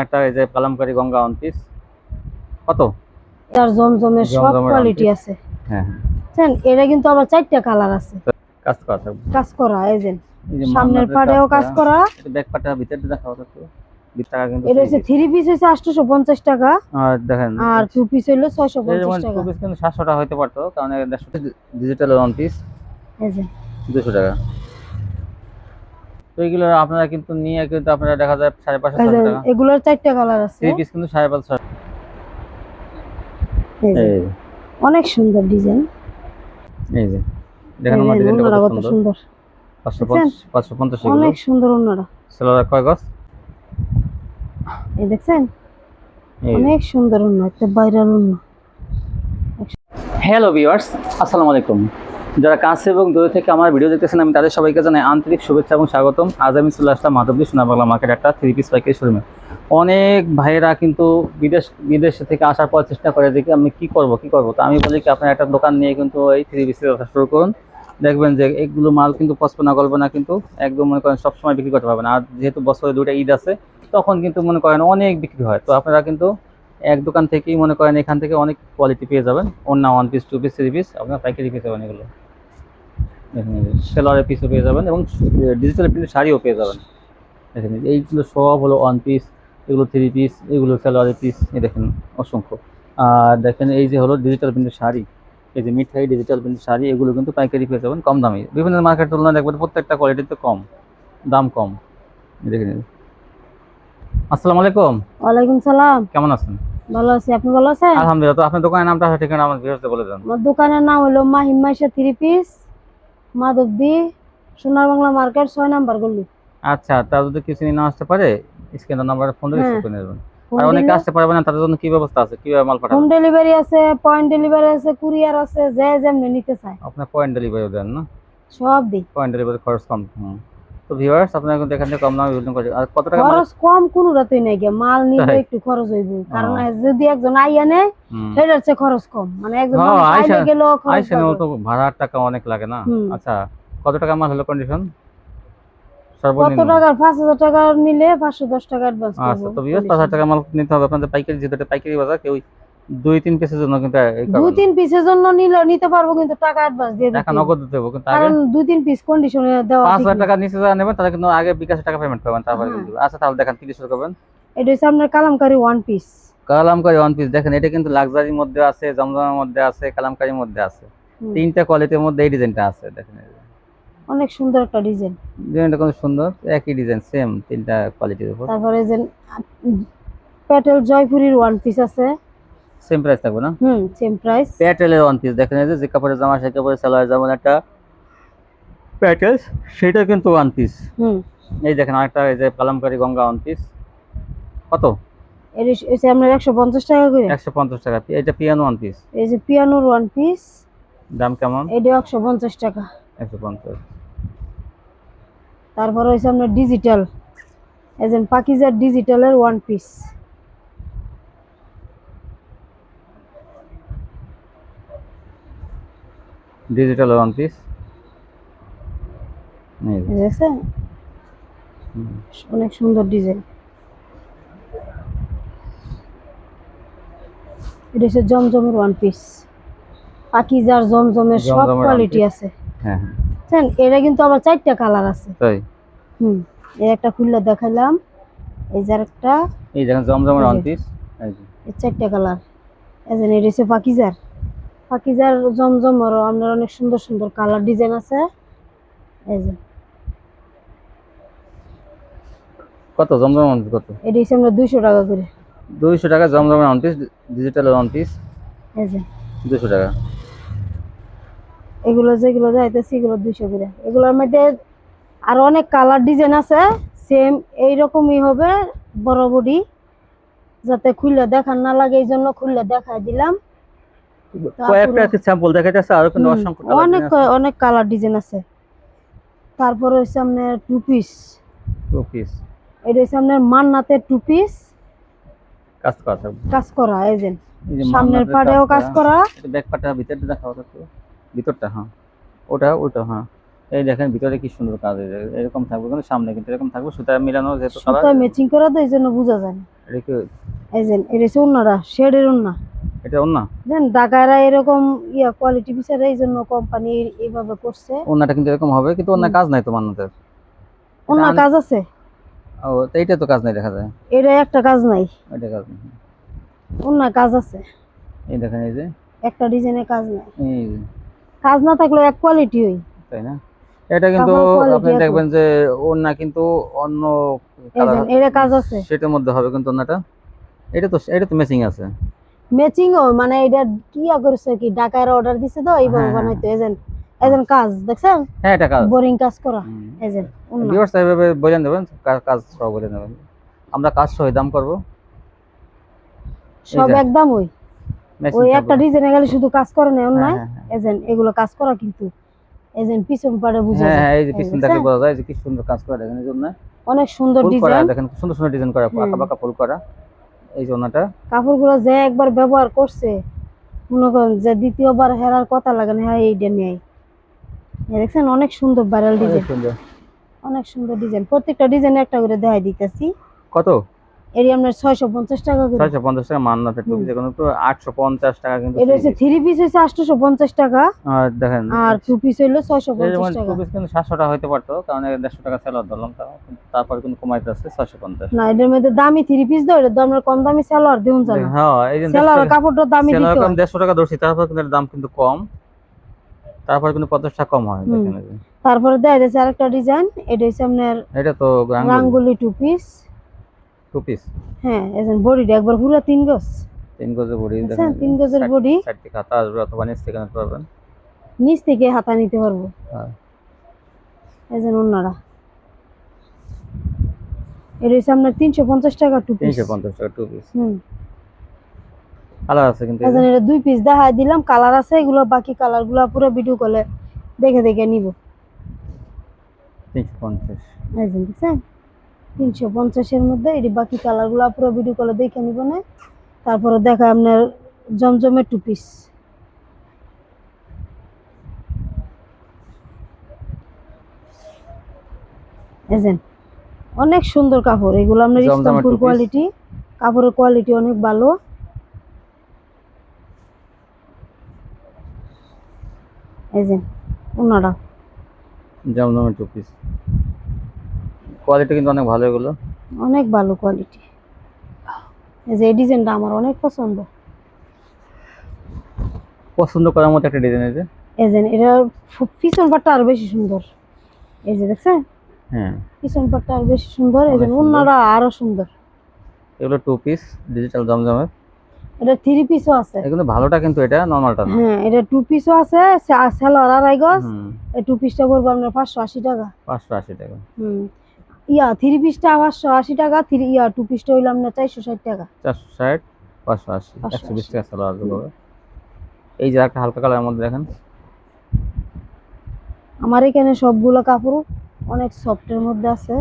একটা এই যে কালামকারী গঙ্গা পিস কত? তার জমজমের সব কোয়ালিটি আছে। হ্যাঁ হ্যাঁ। এটা কিন্তু আবার চারটা কালার আছে। কাজ করা থাকবে। কাজ করা এই যে সামনের পাড়েও কাজ করা। ব্যাক পাটা ভিতরে দেখাও তো এটা হচ্ছে থ্রি পিস হচ্ছে আটশোশো পঞ্চাশ টাকা। আর দেখেন আর টু পিস হইল ছয়শো পঞ্চাশ টাকা। টু পিস কিন্তু সাতশো টাকা হতে পারতো কারণ ডিজিটাল ওয়ান পিস দুশো টাকা। তো এইগুলো আপনারা কিন্তু নিয়ে কিন্তু আপনারা দেখা যায় সাড়ে পাঁচশো টাকা। এগুলোর চারটা কালার আছে। থ্রি পিস কিন্তু সাড়ে পাঁচশো। অনেক সুন্দর ডিজাইন এই যে। দেখেন আমার ডিজাইনটা কত সুন্দর। সুন্দর। পাঁচশো দেখছেন? পঞ্চাশ পাঁচশো পঞ্চাশ এগুলো। অনেক সুন্দর অন্যরা। সেলোরা কয় গছ এই দেখছেন? অনেক সুন্দর অন্য একটা বাইরের অন্য। হ্যালো ভিউয়ার্স আসসালামু আলাইকুম। যারা কাছে এবং দূরে থেকে আমার ভিডিও দেখতেছেন, আমি তাদের সবাইকে জানাই আন্তরিক শুভেচ্ছা এবং স্বাগতম। আজ আমি চলে আসলাম মাধবদী সোনা বাংলা মার্কেট একটা থ্রি পিস পাইকারি শোরুমে অনেক ভাইয়েরা কিন্তু বিদেশ বিদেশ থেকে আসার পর চেষ্টা করে যে আমি কি করব কি করব? তো আমি বলি কি, আপনার একটা দোকান নিয়ে কিন্তু এই থ্রি পিসের ব্যবসা শুরু করুন। দেখবেন যে এগুলো মাল কিন্তু পছপনা করবে না কিন্তু একদম মনে করেন সবসময় বিক্রি করতে পারবেন। আর যেহেতু বছরে দুটো ঈদ আছে, তখন কিন্তু মনে করেন অনেক বিক্রি হয়। তো আপনারা কিন্তু এক দোকান থেকেই মনে করেন এখান থেকে অনেক কোয়ালিটি পেয়ে যাবেন। অন্য one piece two piece three piece আপনার পাইকারি পেয়ে যাবেন এগুলো। সেলারের পিসও পেয়ে যাবেন এবং ডিজিটাল প্রিন্ট শাড়িও পেয়ে যাবেন। দেখেন এইগুলো সব হলো ওয়ান পিস এগুলো থ্রি পিস এগুলো সেলারের পিস এই দেখেন অসংখ্য। আর দেখেন এই যে হলো ডিজিটাল প্রিন্টের শাড়ি এই যে মিঠাই ডিজিটাল প্রিন্টের শাড়ি এগুলো কিন্তু পাইকারি পেয়ে যাবেন কম দামে। বিভিন্ন মার্কেট তুলনায় দেখবেন প্রত্যেকটা কোয়ালিটিতে কম দাম কম। দেখেন এই। আসসালামু আলাইকুম। ওয়ালাইকুম সালাম। কেমন আছেন? ভালো আছি আপনি ভালো আছেন? আলহামদুলিল্লাহ তো আপনার দোকানের নামটা ঠিকানা আমার বলে দেন। আমার দোকানের নাম হলো Mahim Maisha three piece Madhabdi Sonar Bangla market ছয় নাম্বার গলি আচ্ছা তার যদি কিছু নিয়ে না আসতে পারে স্ক্রিনের নাম্বারে ফোন দিয়ে হ্যাঁ। করে নেবেন। আর অনেকে আসতে পারবে না তাদের জন্য কি ব্যবস্থা আছে? কীভাবে মাল হোম পাঠাবেন ডেলিভারি আছে পয়েন্ট ডেলিভারি আছে কুরিয়ার আছে যে যেমনি নিতে চায়। আপনার পয়েন্ট ডেলিভারি দেন না? সব দিই। পয়েন্ট ডেলিভারি খরচ কম। হুম। তো ভিউয়ার্স আপনারা কিন্তু এখান থেকে কম দামে বিল্ডিং করে আর কত টাকা খরচ কম কোনো রাতই নাই গিয়া। মাল নিলে একটু খরচ হইব। কারণ যদি একজন আইয়া নেয়। সেটার চেয়ে খরচ কম। মানে একজন হ্যাঁ, আইলে আইসা- গেলেও খরচ আইসেন পাবে। তো ভাড়ার টাকা অনেক লাগে না? আচ্ছা কত টাকা মাল হলো কন্ডিশন কত টাকার? পাঁচ হাজার টাকা নিলে পাঁচশো দশ টাকা অ্যাডভান্স আচ্ছা তো ভিউয়ার্স পাঁচ হাজার টাকা মাল নিতে হবে। আপনাদের পাইকারি এটা পাইকারি বাজার কেউ দুই তিন পিসের জন্য কিন্তু দুই তিন পিসের জন্য নিলে নিতে পারব কিন্তু টাকা অ্যাডভান্স দিয়ে। টাকা নগদ দিতে হবে কিন্তু কারণ দুই তিন পিস কন্ডিশনে দেওয়া পাঁচ ঠিক হাজার না। টাকা নিচে যারা নেবেন তারা কিন্তু আগে বিকাশে টাকা পেমেন্ট করবেন তারপরে হ্যাঁ। কিন্তু। আচ্ছা তাহলে দেখেন কি শুরু করবেন এটা হচ্ছে আপনার Kalamkari one piece Kalamkari one piece দেখেন এটা কিন্তু লাক্সারির মধ্যে আছে জমজমের মধ্যে আছে কালামকারির মধ্যে আছে। তিনটা কোয়ালিটির মধ্যে এই ডিজাইনটা আছে দেখেন অনেক সুন্দর একটা ডিজাইন ডিজাইনটা খুব সুন্দর একই ডিজাইন সেম তিনটা কোয়ালিটির উপর। তারপরে যে প্যাটেল জয়পুরির ওয়ান পিস আছে। সেম প্রাইস থাকবে না? হুম সেম প্রাইস প্যাটেলের ওয়ান পিস দেখেন এই যে যে কাপড়ের জামা সেই কাপড়ের সালোয়ার যেমন একটা প্যাটেল সেটা কিন্তু ওয়ান পিস হুম। এই দেখেন আরেকটা এই যে কালামকারি গঙ্গা ওয়ান পিস কত? এর হচ্ছে আপনার একশো পঞ্চাশ টাকা করে। একশো পঞ্চাশ টাকা এটা পিয়ানো ওয়ান পিস এই যে পিয়ানোর ওয়ান পিস দাম কেমন? এটা একশো পঞ্চাশ টাকা। একশো পঞ্চাশ। তারপর হচ্ছে আপনার ডিজিটাল এই যে পাকিজার ডিজিটালের one piece digital one piece দেখছেন? অনেক সুন্দর ডিজাইন। এটা হচ্ছে জমজমের ওয়ান পিস পাকিজার জমজমের সব কোয়ালিটি। আছে। হ্যাঁ। হ্যাঁ এটা কিন্তু আবার চারটা কালার আছে। তাই? হুম। এই একটা খুললে দেখাইলাম এই যে একটা এই দেখেন জমজমের ওয়ান পিস এই চারটা কালার যে এটা হচ্ছে পাকিজার। পাকিজার জমজমেরও আপনার অনেক সুন্দর সুন্দর কালার ডিজাইন আছে। এই যে। কত? জমজম পিস কত? এটা হচ্ছে আমরা দুইশো টাকা করে। দুইশো টাকা জমজমের one piece digital one piece এই যে। দুশো টাকা। এগুলো যেগুলো যাইতেছে এগুলো দুইশো করে। এগুলোর মধ্যে আর অনেক কালার ডিজাইন আছে। সেম এইরকমই হবে বড় বডি। যাতে খুললে দেখার না লাগে এই জন্য খুললে দেখাই দিলাম। কয়েকটা কি স্যাম্পল দেখাইতেছে আরও কিন্তু অসংখ্য অনেক অনেক কালার ডিজাইন আছে। তারপরে হচ্ছে আপনার টু পিস Two piece এটা হচ্ছে আপনার মান্নাতের টু পিস কাজ করা কাজ করা এই যে সামনের মামলাদের কাজ করা। ব্যাক পাটা ভিতরটা দেখাও তো ভিতরটা হ্যাঁ। ওটা ওটা হ্যাঁ। এই দেখেন ভিতরে কি সুন্দর কাজ এরকম থাকবে কিন্তু সামনে কিন্তু এরকম থাকবে। সুতা মিলানো যেহেতু সুতা ম্যাচিং করা তো এই জন্য বোঝা যায় না। এই যে এটা হচ্ছে শেডের এটা ঢাকায়রা এরকম ইয়া কোয়ালিটি বিচারে এই জন্য কোম্পানি এইভাবে করছে। অন্যটা কিন্তু এরকম হবে কিন্তু হুম। কাজ নাই তো মান্নাতের অন্য আন- কাজ আছে? ও তো এইটা তো কাজ নাই দেখা যায়। এটা একটা কাজ নাই। এটা কাজ নেই। অন্য কাজ আছে। এই দেখেন এই যে। একটা ডিজাইনের কাজ নাই। এই কাজ না থাকলেও এক কোয়ালিটি হই। তাই না? এটা কিন্তু আপনি দেখবেন যে অন্য কিন্তু অন্য এটা কাজ আছে। সেটার মধ্যে হবে কিন্তু অন্যটা এটা তো এটা তো ম্যাচিং আছে। ম্যাচিং ও মানে এটা কি করেছে কি ঢাকায় অর্ডার দিছে তো এইভাবে হ্যাঁ, বানাইতো এজেন্ট এজেন্ট কাজ দেখছেন? হ্যাঁ এটা কাজ। বোরিং কাজ করা এজেন্ট ভিউয়ার্স এইভাবে বলে নেবেন কা- কাজ সহ বলে নেবেন আমরা কাজ সহ দাম করব। সব একদম ওই। ওই। একটা ডিজাইনে গেলে শুধু কাজ করে না অন্য। হ্যাঁ, হ্যাঁ, হ্যাঁ। এজেন্ট এগুলো কাজ করা কিন্তু এজেন্ট পিছন পাড়ে বুঝে হ্যাঁ যায়। হ্যাঁ এই যে পিছন? থেকে বোঝা যায় যে কি সুন্দর কাজ করে দেখেন এই জন্য। অনেক সুন্দর ডিজাইন দেখেন সুন্দর সুন্দর ডিজাইন করা। আঁকা বাঁকা ফুল করা। এই জোনাটা। কাপড়গুলো যে একবার ব্যবহার করছে মনে করেন যে দ্বিতীয়বার হেরার কথা লাগে না হ্যাঁ এইটা এই দেখছেন অনেক সুন্দর ভাইরাল ডিজাইন অনেক সুন্দর ডিজাইন প্রত্যেকটা ডিজাইন একটা করে দেখাই দিতেছি। কত? এর আপনার ছয়শো পঞ্চাশ টাকা করে। তো কিন্তু হচ্ছে পিস হচ্ছে টাকা। আর দেখেন আর টু পিস হইল ছয়শো এই পঞ্চাশ যেমন টাকা। টু পিস কিন্তু সাতশো টাকা হইতে পারতো কারণ এর দেড়শো টাকা সেলার ধরলাম তারপর কিন্তু কমাইতে আসছে ছয়শো পঞ্চাশ। না এটার মধ্যে দামি থ্রি পিস দাও এটার দাম কম দামি দিউন জানা হ্যাঁ এই যে দিতে সেলার টাকা তারপর কিন্তু দাম কিন্তু কম। তারপর কিন্তু টাকা কম হয় দেখেন তারপরে দেয় আরেকটা ডিজাইন এটা হচ্ছে আপনার এটা তো রাঙ্গুলি টু পিস টু পিস হ্যাঁ এজন বডিটা একবার পুরো তিন গজ। তিন গজের বডি আচ্ছা, তিন গজের body। সাইড থেকে হাতা আসবে অথবা নিচ থেকে নিতে পারবেন। নিচ থেকে হাতা নিতে পারব। হ্যাঁ। এজন অন্যরা। এটা হচ্ছে আপনার তিনশো পঞ্চাশ টাকা টু পিস তিনশো পঞ্চাশ টাকা টু পিস হুম। কালার আছে কিন্তু এই। এজন এটা দুই পিস দেখায় দিলাম কালার আছে এগুলো বাকি কালারগুলো পুরো ভিডিও কলে দেখে দেখে নিব। তিনশো পঞ্চাশ। এজন দেখছেন? তিনশো পঞ্চাশের মধ্যে এটি বাকি কালারগুলো পুরো ভিডিও কলে দেখে নিব না। তারপরে দেখা আপনার জমজমের টু পিস এজেন অনেক সুন্দর কাপড় এগুলো আপনার piece। কোয়ালিটি কাপড়ের কোয়ালিটি অনেক ভালো। এজেন ওনারা। জমজমের টু পিস কোয়ালিটি কিন্তু অনেক ভালো এগুলো। অনেক ভালো কোয়ালিটি এই যে এই ডিজাইনটা আমার অনেক পছন্দ। পছন্দ করার মতো একটা ডিজাইন আছে এই যে এটা পিছন পাটটা আরও বেশি সুন্দর। এই যে দেখছেন? হ্যাঁ। পিছন পাটটা আরও বেশি সুন্দর। এই যে। ওনারা আরও সুন্দর। এগুলো টু পিস ডিজিটাল জমজমের। এটা থ্রি পিসও আছে। এগুলো ভালোটা কিন্তু এটা নর্মালটা না। হ্যাঁ এটা টু পিসও আছে। সেলার আর হুম। এই টু পিসটা পড়বে আপনার পাঁচশো আশি টাকা। পাঁচশো আশি টাকা। হুম। ইয়া থ্রি পিসটা পাঁচশো আশি টাকা থ্রি ইয়া টু পিসটা হইল আপনার চারশো ষাট টাকা। চারশো ষাট পাঁচশো আশি একশো বিশ টাকা সালোয়ার হবে এই যে একটা হালকা কালারের মধ্যে দেখেন। আমার এখানে সবগুলো কাপড় অনেক সফটের মধ্যে আছে।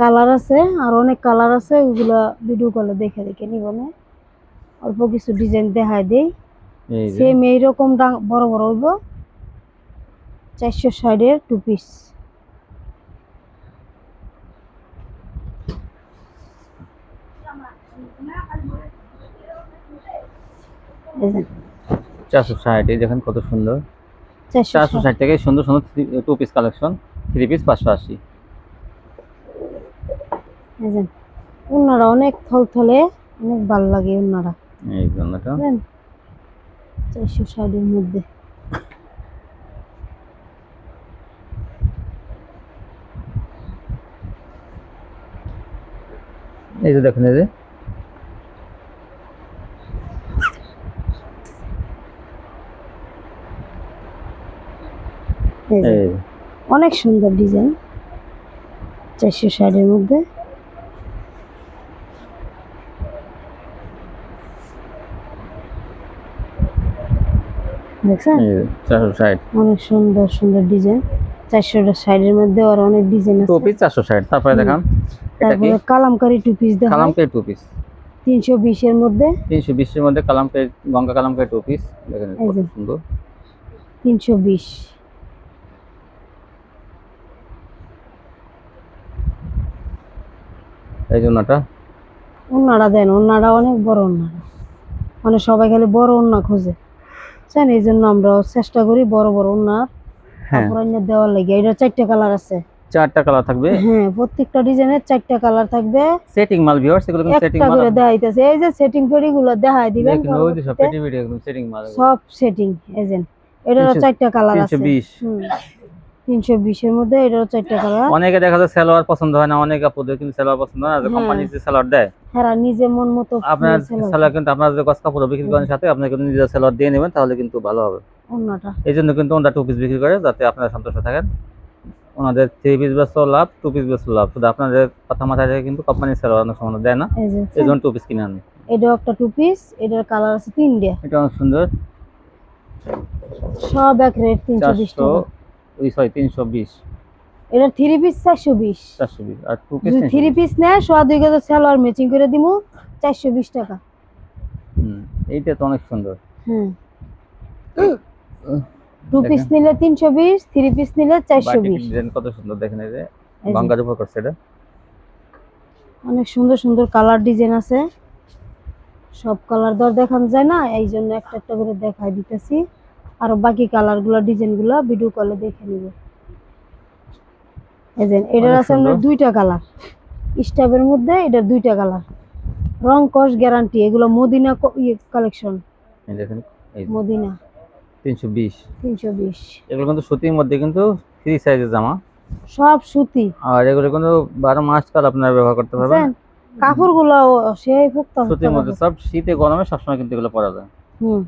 কালার আছে আর অনেক কালার আছে ওগুলা ভিডিও কলে দেখে দেখে নিব না। অল্প কিছু ডিজাইন দেখাই দেই। সেম এইরকম বড় বড় হইব। চারশো ষাটের টু পিস চারশো ষাট এই দেখেন কত সুন্দর। চারশো ষাট। থেকে সুন্দর সুন্দর two piece collection three piece পাঁচশো আশি ওনারা অনেক থলথলে অনেক ভালো লাগে ওনারা এই জন্যটা চারশো ষাটের মধ্যে। এই যে দেখেন এই যে এই যে, এই অনেক সুন্দর ডিজাইন। চারশো ষাটের মধ্যে। দেখছেন? অনেক সুন্দর সুন্দর ডিজাইন। চারশো ষাটের মধ্যে আর অনেক ডিজাইন টু আছে পিস চারশো ষাট। তারপরে। দেখান তারপরে কালামকারি টু পিস দেখা কালামকাই টু পিস তিনশো বিশের মধ্যে। তিনশো বিশের মধ্যে গঙ্গা টু পিস দেখেন। সুন্দর। তিনশো বিশ। এই জন্যটা ওনারা দেন ওনারা অনেক বড় ওনারা মানে সবাই খালি বড় ওনা খোঁজে। বুঝছেন এই জন্য আমরা চেষ্টা করি বড় বড় ওনার হ্যাঁ। কাপড় দেওয়ার লাগে। এটা চারটে কালার আছে। চারটা কালার থাকবে? হ্যাঁ প্রত্যেকটা ডিজাইনের চারটা কালার থাকবে। সেটিং মাল ভিউয়ার্স এগুলো কিন্তু সেটিং মাল করে দেখাইতেছে। এই যে সেটিং ফেরি গুলো দেখাই দিবেন দেখুন ওই যে সব পেটি পেটি একদম সেটিং মাল সব সেটিং এজেন্ট এটারও চারটা কালার আছে। 320 হুম। তিনশো বিশের মধ্যে এটারও চারটা কালার অনেকে দেখা যায় সালোয়ার পছন্দ হয় না অনেক আপুদের কিন্তু সালোয়ার পছন্দ হয় না যে হ্যাঁ। কোম্পানি যে সালোয়ার দেয়। হ্যাঁ নিজে মন মতো আপনার সালোয়ার কিন্তু আপনার যে গস কাপড় বিক্রি করেন সাথে আপনার কিন্তু নিজের সালোয়ার দিয়ে নেবেন তাহলে কিন্তু ভালো হবে। অন্যটা। এই জন্য কিন্তু ওনারা টু পিস বিক্রি করে যাতে আপনারা সন্তুষ্ট থাকেন। ওনাদের থ্রি পিস বেসও লাভ টু পিস বেসও লাভ। শুধু আপনাদের কথা মাথায় রেখে কিন্তু কোম্পানির সালোয়ার অনেক সময় দেয় না। এই জন্য টু পিস কিনে আনেন এটাও একটা টু পিস এটার কালার আছে তিনটে। এটা অনেক সুন্দর। সব এক রেট তিনশো বিশ টাকা। ওই সরি তিনশো বিশ। এটা থ্রি পিস চারশো বিশ। চারশো বিশ। আর টু পিস থ্রি পিস নেয় সোয়া দুই গেছে সালোয়ার ম্যাচিং করে দিমু চারশো বিশ টাকা। হুম এইটা তো অনেক সুন্দর। টু পিস নিলে তিনশো বিশ থ্রি পিস নিলে চারশো বিশ। ডিজাইন কত সুন্দর দেখেন এই যে এই উপর করছে এটা। অনেক সুন্দর সুন্দর কালার ডিজাইন আছে। সব কালার দর দেখানো যায় না এই জন্য একটা একটা করে দেখাই দিতেছি। আর বাকি কালারগুলা ডিজাইনগুলা ভিডিও কলে দেখে নিব। এটার আছে আপনার দুইটা কালার স্টাফের মধ্যে এটার দুইটা কালার রং কস গ্যারান্টি এগুলো মদিনা কালেকশন দেখেন মদিনা। বিশ। এগুলো কিন্তু সুতির মধ্যে কিন্তু ফ্রি সাইজের জামা। সব সুতি। আর এগুলো কিন্তু বারো মাস কাল আপনারা ব্যবহার করতে পারবেন। বুঝছেন? কাপড়গুলো সেই ফুক্তা সুতির মধ্যে সব শীতে গরমে সবসময় কিন্তু এগুলো পরা যায়। হুম।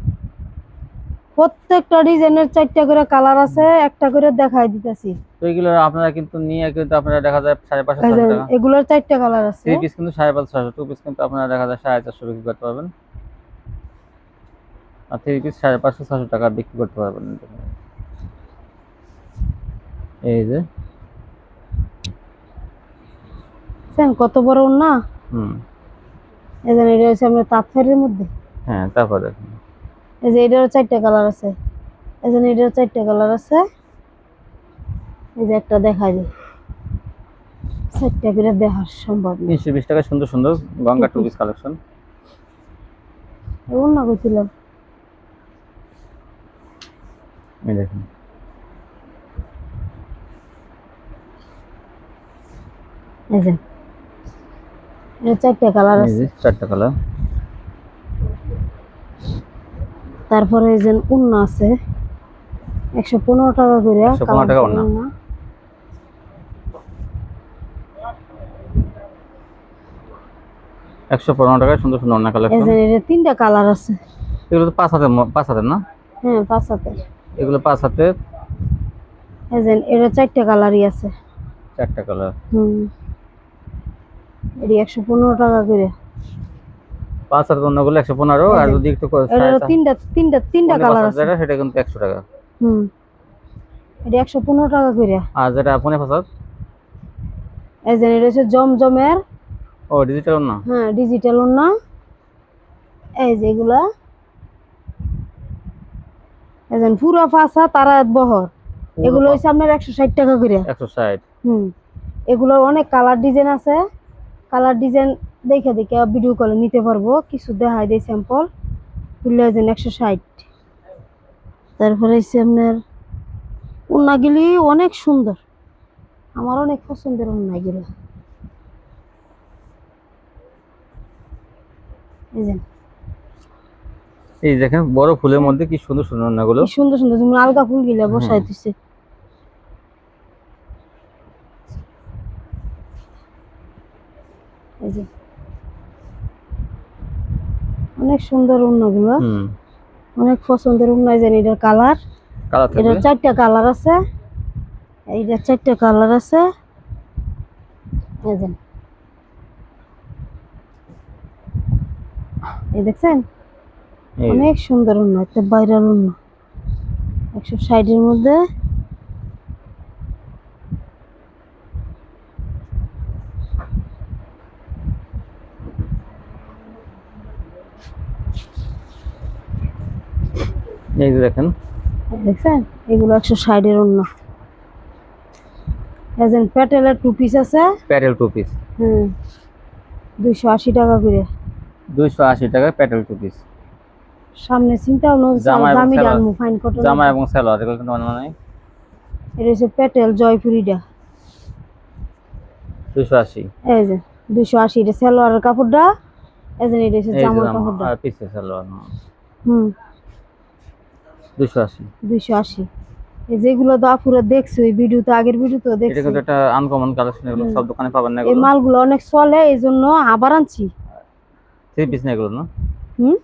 প্রত্যেকটা ডিজাইনের চারটা করে কালার আছে একটা করে দেখাই দিতেছি। তো এগুলো আপনারা কিন্তু নিয়ে কিন্তু আপনারা দেখা যায় সাড়ে পাঁচশো টাকা। এগুলোর চারটা কালার আছে। থ্রি পিস কিন্তু সাড়ে পাঁচশো টু পিস কিন্তু আপনারা দেখা যায় সাড়ে চারশো বিক্রি করতে পারবেন। আর থ্রি পিস সাড়ে পাঁচশো ছশো টাকা বিক্রি করতে পারবেন এই যে। কত বড় না? হুম। এই যে এটা হচ্ছে আপনার তাঁতফারের মধ্যে। হ্যাঁ তারপর দেখুন। এই যে এটারও চারটা কালার আছে। এই যে এটারও চারটা কালার আছে। এই যে একটা দেখাই দিই। চারটা করে দেখার সম্ভব তিনশো বিশ টাকা সুন্দর সুন্দর গঙ্গা টু পিস কালেকশন। এমন না করছিলাম। এই দেখুন। এই যে। এটা কালার আছে। চারটা কালার তারপরে এই যে উন্না আছে একশো পনেরো টাকা করে টাকা। একশো পনেরো টাকায় সুন্দর সুন্দর অন্য কালেকশন তিনটা কালার আছে। এগুলো তো পাঁচ হাতের ম- পাঁচ হাতের না? হ্যাঁ পাঁচ হাতে এগুলো পাঁচ হাতের। এই যে এটা চারটা কালারই আছে। চারটা কালার হুম। এটি একশো পনেরো টাকা করে। পাঁচ হাতের অন্যগুলো একশো পনেরো আর যদি একটু তিনটা তিনটা তিনটা কালার আছে। সেটা কিন্তু একশো টাকা। হুম। এটি একশো পনেরো টাকা করে। আর যেটা পনে হাত এই যে এটা হচ্ছে জমজমের। ও ডিজিটাল না হ্যাঁ ডিজিটাল না এই যে এগুলা। এই যে পুরা ফাঁসা তারা বহর। এগুলো হচ্ছে আপনার একশো ষাট টাকা করে। একশো ষাট। হুম। এগুলোর অনেক কালার ডিজাইন আছে। কালার ডিজাইন দেখে দেখে ভিডিও কলে নিতে পারব। কিছু দেখাই দেয় স্যাম্পল খুললে যেন একশো ষাট। তারপরে হচ্ছে আপনার উন্নাগুলি অনেক সুন্দর। আমার অনেক পছন্দের উন্নাগুলো। এই দেখেন বড় ফুলের মধ্যে কি সুন্দর সুন্দর অন্যগুলো সুন্দর সুন্দর যেমন আলগা ফুল গিলা বসাই দিছে। এই যে। অনেক সুন্দর উন্নাগুলো অনেক পছন্দের উন্নয় জানি এটার কালার। এটার চারটা কালার আছে। এইটার চারটা কালার আছে। এই দেখছেন? অনেক সুন্দর উন্ন একটা বাইরের উন্ন। একশো ষাটের মধ্যে। এই যে দেখেন। দেখছেন? এগুলো একশো ষাটের উন্ন এজেন প্যাটেলের টু পিস আছে। প্যারেল টু পিস হুম। দুইশো আশি টাকা করে। দুইশো আশি টাকা প্যাটেল টু পিস সামনে চিন্তা হলো এবং দামি সালোয়ার। ফাইন কটন জামা এবং সালোয়ার এগুলো কিন্তু বানানো নাই। এটা হচ্ছে পেটেল জয়পুরিটা। দুইশো আশি। এই যে দুইশো আশি এটা সালোয়ারের কাপড়টা। যে এটা হচ্ছে জামার কাপড়টা। সালোয়ার হুম। দুইশো আশি। দুইশো আশি। যেগুলো তো আপুরা দেখছ এই ভিডিও তো আগের ভিডিও তো এটা কিন্তু একটা আনকমন কালেকশন এগুলো সব দোকানে পাবেন না এই মালগুলো অনেক চলে এই জন্য আবার আনছি। থ্রি পিস না এগুলো না? হুম?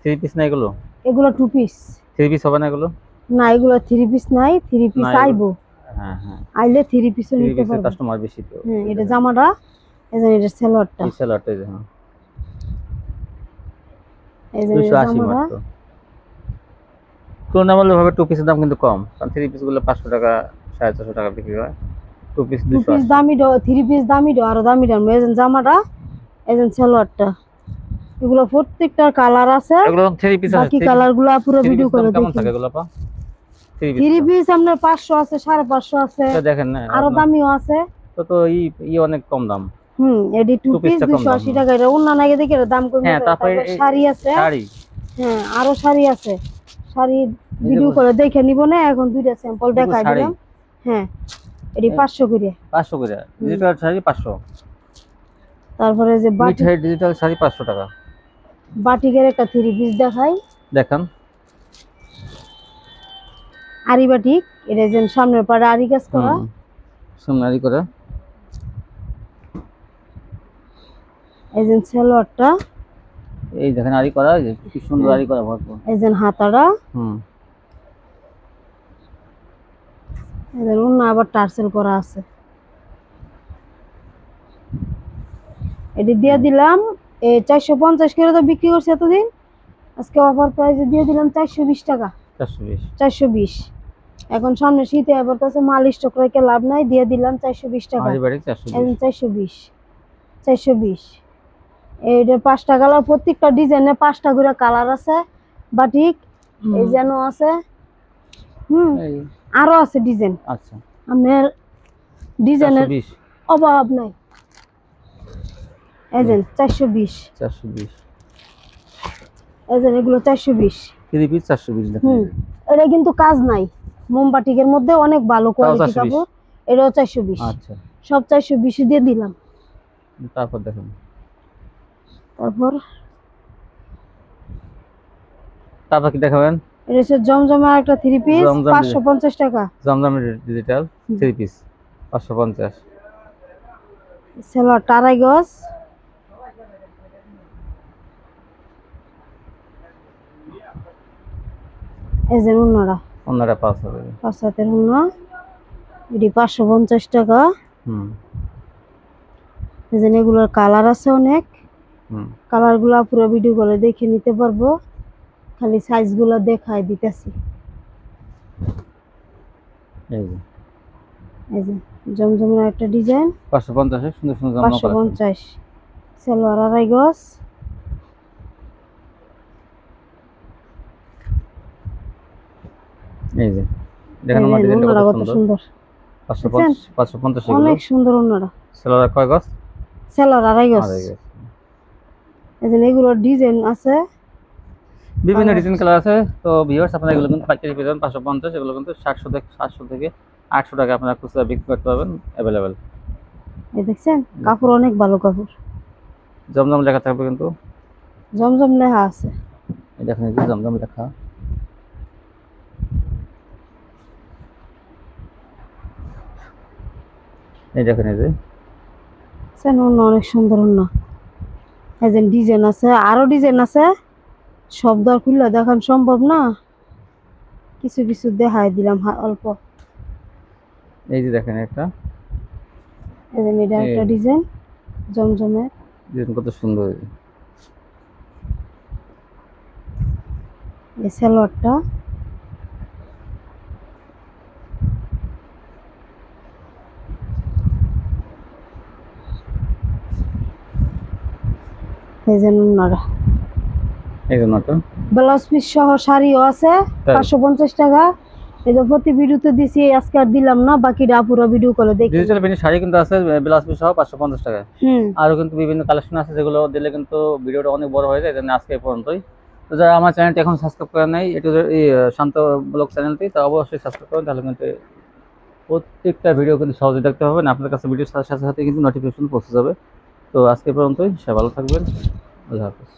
থ্রি পিস না এগুলো? এগুলো টু পিস থ্রি পিস হবে না এগুলো? না এগুলো থ্রি পিস নাই থ্রি পিস আইবো। হ্যাঁ হ্যাঁ। আইলে থ্রি নিতে পিসের কাস্টমার বেশি তো। হ্যাঁ এটা জামাটা এই যে এটা সালোয়ারটা এই যে হ্যাঁ। এই যে জামাটা। তুলনামূলকভাবে টু পিসের দাম কিন্তু কম। কারণ থ্রি পিসগুলো পাঁচশো টাকা সাড়ে চারশো টাকা বিক্রি হয়। টু পিস টু দুশো পিস দামি থ্রি পিস দামি আরও দামি দাম এই যে জামাটা যে সালোয়ারটা এগুলো প্রত্যেকটার কালার আছে। এগুলো থ্রি পিস আছে বাকি কালারগুলো পুরো ভিডিও করে কেমন দেখি। থাকে এগুলো পা থ্রি পিস আপনার পাঁচশো আছে সাড়ে পাঁচশো আছে। দেখেন না আরও দামিও আছে। তো তো ই ই অনেক কম দাম। হুম এডি টু পিস piece টা কম দুশো দাম, আশি হুম। টাকা। এটা অন্য নাকি দেখে দাম কমে হ্যাঁ, তারপরে শাড়ি আছে। শাড়ি। হ্যাঁ আরও শাড়ি আছে। শাড়ি ভিডিও করে দেখে নিব না এখন দুইটা স্যাম্পল দেখাই দিলাম। হ্যাঁ এটি এই- পাঁচশো করে। পাঁচশো করে। ডিজিটাল শাড়ি পাঁচশো। তারপরে যে বাটি ডিজিটাল শাড়ি পাঁচশো টাকা। বাটিকের একটা থ্রি পিস দেখাই। দেখান। আরি বাটিক এটা যে সামনের পাড়ে আরি কাজ করা। হুম। সোনারি করে। এই যে সালোয়ারটা। এই দেখেন আরি করা এই যে কি সুন্দর আরি করা ভরপুর। এই যে হাতাটা হুম। এদের অন্য আবার টার্সেল করা আছে। এটি দিয়ে দিলাম এই চারশো পঞ্চাশ করে তো বিক্রি করছে এতদিন। আজকে অফার প্রাইসে দিয়ে দিলাম চারশো বিশ টাকা। চারশো বিশ। চারশো বিশ। এখন সামনে শীতে এবার তো আছে মাল স্টক রেখে লাভ নাই দিয়ে দিলাম চারশো বিশ টাকা। চারশো বিশ। এখন চারশো বিশ। পাঁচটা কালার প্রত্যেকটা ডিজাইনে পাঁচটা করে কালার আছে বাটিক এই যেন আছে। হুম আরও আছে ডিজাইন। আচ্ছা। আপনার ডিজাইনের অভাব নাই। বিশ। চারশো বিশ। এজেন্ট এগুলো চারশো বিশ। থ্রি পিস হুম এটা কিন্তু কাজ নাই। মোমবাটিকের মধ্যে অনেক ভালো কোয়ালিটি 420 কাপড়। এটাও চারশো বিশ। আচ্ছা। সব চারশো বিশে দিয়ে দিলাম। তারপর দেখেন। তারপর? তারপর কি দেখাবেন? এটা হচ্ছে জমজমের একটা থ্রি পিস জমজম পাঁচশো পঞ্চাশ টাকা। জমজম ডিজিটাল থ্রি পিস পাঁচশো পঞ্চাশ। সেলোয়ার টারাই গজ এই যে উন্নরা অন্যরা পাঁচ হবে পাঁচ হাতের এটি পাঁচশো পঞ্চাশ টাকা। হুম। এই যে এগুলোর কালার আছে অনেক। কালারগুলো পুরো ভিডিও করে দেখে নিতে পারব। খালি সাইজগুলো দেখাই দিতেছি। এই যে। জমজমের একটা ডিজাইন পাঁচশো পঞ্চাশে সুন্দর সুন্দর পাঁচশো পঞ্চাশ। সেলোয়ার আড়াই গজ। এই যে দেখেন আমার ডিজাইনটা কত কত সুন্দর। সুন্দর। পাঁচশো দেখছেন? পঞ্চাশ পাঁচশো পঞ্চাশ এগুলো। অনেক সুন্দর সেলার কয় আড়াই গজ। যে এগুলোর ডিজাইন আছে। বিভিন্ন ডিজাইন কালার আছে। তো ভিউয়ার্স আপনারা এগুলো কিন্তু পাইকারি পেয়ে যাবেন পাঁচশো পঞ্চাশ এগুলো কিন্তু সাতশো থেকে সাতশো থেকে আটশো টাকা আপনারা খুচরা বিক্রি করতে পারবেন অ্যাভেলেবেল এই দেখছেন? কাপড় অনেক ভালো কাপড়। জমজম লেখা থাকবে কিন্তু। জমজম লেখা আছে। এই দেখেন এই জমজম লেখা। এই দেখেন এই যে। অনেক সুন্দর অন্য। যে ডিজাইন আছে আরও ডিজাইন আছে। সব দর খুললে দেখান সম্ভব না। কিছু কিছু দেখাই দিলাম অল্প। এই যে দেখেন একটা। যে এটা একটা ডিজাইন জমজমের। ডিজাইন কত সুন্দর। এই সালোয়ারটা। এই যে নুনারা এই জন্য তো ব্লাউজ পিস সহ শাড়িও আছে পাঁচশো পঞ্চাশ টাকা। এই যে প্রতি ভিডিওতে দিছি আজকে আর দিলাম না বাকিটা পুরো ভিডিও করে দেখি। ডিজিটাল প্রিন্টের শাড়ি কিন্তু আছে ব্লাউজ পিস সহ পাঁচশো পঞ্চাশ টাকা হুম। আরও কিন্তু বিভিন্ন কালেকশন আছে যেগুলো দিলে কিন্তু ভিডিওটা অনেক বড় হয়ে যায় আজকে এই পর্যন্তই। তো যারা আমার চ্যানেলটি এখন সাবস্ক্রাইব করে নাই একটু এই শান্ত ব্লগ চ্যানেলটি তো অবশ্যই সাবস্ক্রাইব করুন তাহলে কিন্তু প্রত্যেকটা ভিডিও কিন্তু সহজে দেখতে পাবেন। আপনার কাছে ভিডিওর সাথে সাথে সাথে কিন্তু নোটিফিকেশন পৌঁছে যাবে। তো আজকে পর্যন্তই সবাই ভালো থাকবেন আল্লাহ হাফিজ।